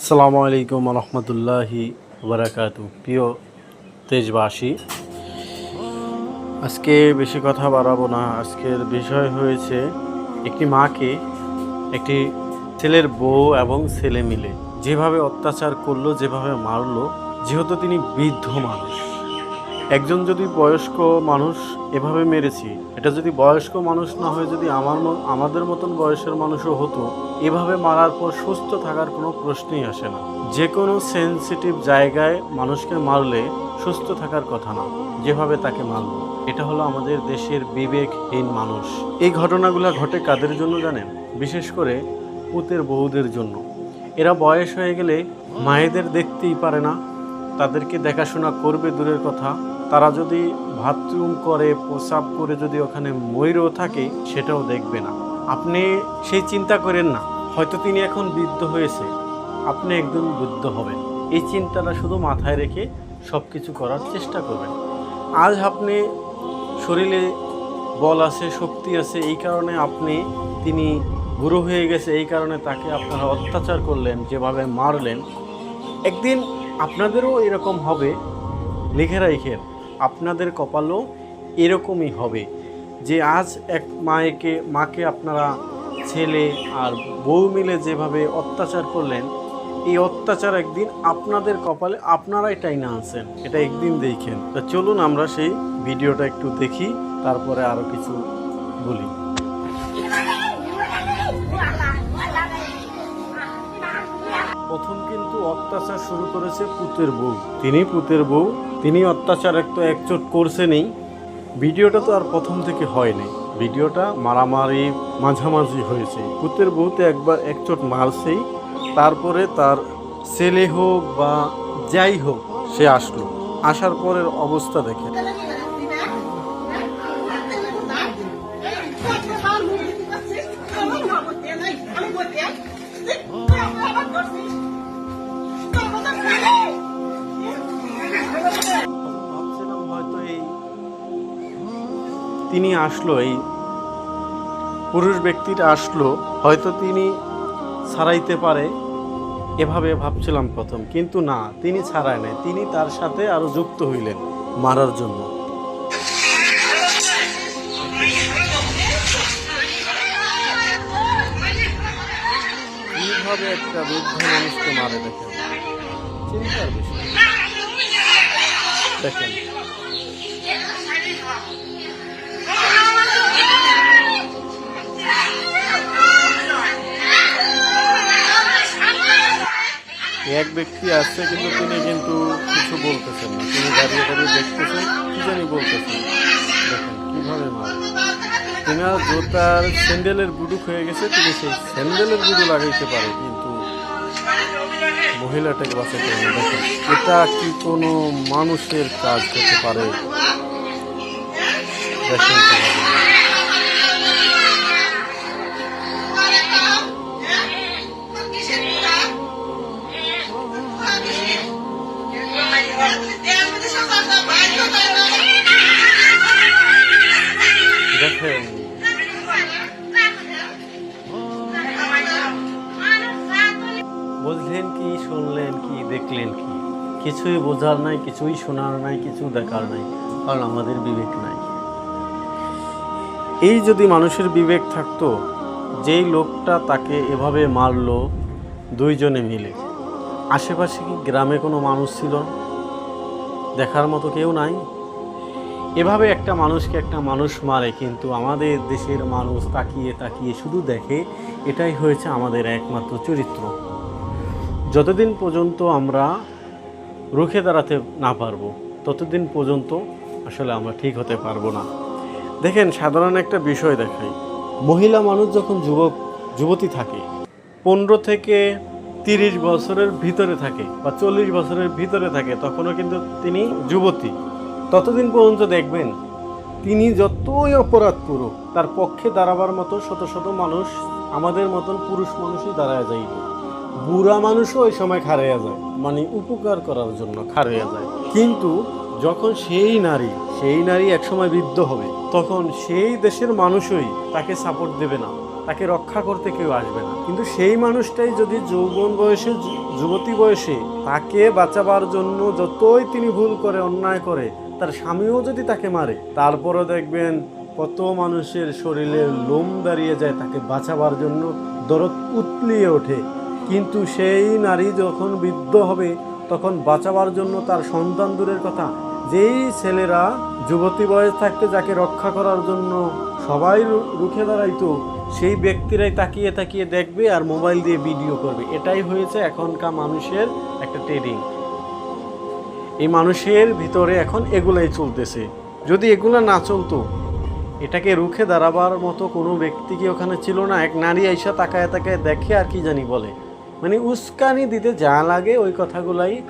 আসসালামু আলাইকুম রহমতুল্লাহি বারাকাতু প্রিয় তেজবাসী আজকে বেশি কথা বাড়াবো না। আজকের বিষয় হয়েছে একটি মাকে একটি ছেলের বউ এবং ছেলে মিলে যেভাবে অত্যাচার করল, যেভাবে মারলো, যেহেতু তিনি বৃদ্ধ মানুষ। একজন যদি বয়স্ক মানুষ এভাবে মেরেছি, এটা যদি বয়স্ক মানুষ না হয়ে যদি আমার আমাদের মতন বয়সের মানুষও হতো, এভাবে মারার পর সুস্থ থাকার কোনো প্রশ্নই আসে না। যে কোনো সেন্সিটিভ জায়গায় মানুষকে মারলে সুস্থ থাকার কথা না, যেভাবে তাকে মারলো। এটা হলো আমাদের দেশের বিবেকহীন মানুষ। এই ঘটনাগুলো ঘটে কাদের জন্য জানেন? বিশেষ করে পুতের বউদের জন্য। এরা বয়স হয়ে গেলে মায়েদের দেখতেই পারে না, তাদেরকে দেখাশোনা করবে দূরের কথা তারা যদি বাথরুম করে, প্রসাব করে যদি ওখানে ময়ূরও থাকে, সেটাও দেখবে না। আপনি সেই চিন্তা করেন না। হয়তো তিনি এখন বৃদ্ধ হয়েছে। আপনি একদম বৃদ্ধ হবেন। এই চিন্তাটা শুধু মাথায় রেখে সব কিছু করার চেষ্টা করবেন। আজ আপনি শরীরে বল আছে, শক্তি আছে, এই কারণে আপনি, তিনি বুড়ো হয়ে গেছে, এই কারণে তাকে আপনারা অত্যাচার করলেন, যেভাবে মারলেন। একদিন আপনাদেরও এরকম হবে, লিখে রাখেন। আপনাদের কপালও এরকমই হবে যে আজ এক মায়েকে, মাকে আপনারা ছেলে আর বউ মিলে যেভাবে অত্যাচার করলেন, এই অত্যাচার একদিন আপনাদের কপালে আপনারাই টাইনা আনছেন, এটা একদিন দেখেন। তা চলুন আমরা সেই ভিডিওটা একটু দেখি, তারপরে আরও কিছু বলি। প্রথম কিন্তু অত্যাচার শুরু করেছে পুতের বউ। তিনি পুতের বউ, তিনি অত্যাচার একটু একচোট করছেনই ভিডিওটা তো আর প্রথম থেকে হয়নি ভিডিওটা মারামারি, মাঝামাঝি হয়েছে। পুতের বউতে একবার একচোট মারছেই, তারপরে তার ছেলে হোক বা যাই হোক, সে আসলো। আসার পরের অবস্থা দেখে তিনি আসলো, এই পুরুষ ব্যক্তিটা আসলো, হয়তো তিনি ছাড়াইতে পারে, এভাবে ভাবছিলাম প্রথম, কিন্তু না, তিনি ছাড়ায় নাই, তিনি তার সাথে আরও যুক্ত হইলেন মারার জন্য। কীভাবে একটা বৃদ্ধ মানুষকে মারে দেখেন? এক ব্যক্তি আসছে কিন্তু তিনি কিন্তু কিছু বলতেছেন না। তিনি দাঁড়িয়ে দাঁড়িয়ে দেখতেছেন, কি জানি বলতেছেন। দেখেন, কীভাবে মারে। তিনার জুতার স্যান্ডেলের বুডুক হয়ে গেছে, তিনি সেই স্যান্ডেলের বুডু লাগাইতে পারে কিন্তু মহিলাটাকে বাঁচাতে হবে। দেখেন এটা কি কোনো মানুষের কাজ হতে পারে দেখেন কি দেখলেন কি? কিছুই বোঝার নাই, কিছুই শোনার নাই কিছু দেখার নাই, কারণ আমাদের বিবেক নাই। এই যদি মানুষের বিবেক থাকতো, যেই লোকটা তাকে এভাবে মারলো, দুইজনে মিলে, আশেপাশে কি গ্রামে কোনো মানুষ ছিল? দেখার মতো কেউ নাই? এভাবে একটা মানুষকে একটা মানুষ মারে, কিন্তু আমাদের দেশের মানুষ তাকিয়ে তাকিয়ে শুধু দেখে, এটাই হয়েছে আমাদের একমাত্র চরিত্র। যতদিন পর্যন্ত আমরা রুখে দাঁড়াতে না পারব, ততদিন পর্যন্ত আসলে আমরা ঠিক হতে পারব না। দেখেন, সাধারণ একটা বিষয় দেখাই। মহিলা মানুষ যখন যুবক, যুবতী থাকে, পনেরো থেকে তিরিশ বছরের ভিতরে থাকে বা চল্লিশ বছরের ভিতরে থাকে, তখনও কিন্তু তিনি যুবতী। ততদিন পর্যন্ত দেখবেন, তিনি যতই অপরাধ করুক, তার পক্ষে দাঁড়াবার মতো শত শত মানুষ, আমাদের মতন পুরুষ মানুষই দাঁড়ায় যাইব। বুড়া মানুষও ওই সময় খারাইয়া যায়। মানে উপকার করার জন্য খারাইয়া যায়। কিন্তু যখন সেই নারী সেই নারী একসময় বৃদ্ধ হবে, তখন সেই দেশের মানুষই তাকে সাপোর্ট দেবে না, তাকে রক্ষা করতে কেউ আসবে না। কিন্তু সেই মানুষটাই যদি যৌবন বয়সে, যুবতী বয়সে তাকে বাঁচাবার জন্য যতই তিনি ভুল করে, অন্যায় করে, তার স্বামীও যদি তাকে মারে, তারপরও দেখবেন কত মানুষের শরীরে লোম দাঁড়িয়ে যায় তাকে বাঁচাবার জন্য। দরদ উতলিয়ে ওঠে। কিন্তু সেই নারী যখন বৃদ্ধ হবে, তখন বাঁচাবার জন্য তার সন্তান দূরের কথা। যেই ছেলেরা যুবতী বয়স থাকতে যাকে রক্ষা করার জন্য সবাই রুখে দাঁড়াইতো, সেই ব্যক্তিরাই তাকিয়ে তাকিয়ে দেখবে আর মোবাইল দিয়ে ভিডিও করবে। এটাই হয়েছে এখনকার মানুষের একটা ট্রেডিং। এই মানুষের ভিতরে এখন এগুলাই চলতেছে। যদি এগুলা না চলতো, এটাকে রুখে দাঁড়াবার মতো কোনো ব্যক্তি কি ওখানে ছিল না? এক নারী আইসা তাকায় তাকায় দেখে আর কি জানি বলে। মানে উস্কানি দিতে যা লাগে ওই কথাগুলাই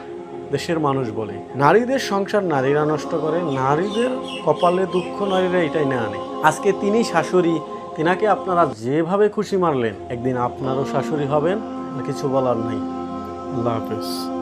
দেশের মানুষ বলে। নারীদের সংসার নারীরা নষ্ট করে, নারীদের কপালে দুঃখ নারীরা এটাই না আনে। আজকে তিনি শাশুড়ি, তিনাকে আপনারা যেভাবে খুশি মারলেন, একদিন আপনারও শাশুড়ি হবেন কিছু বলার নাই। আল্লাহ হাফেজ।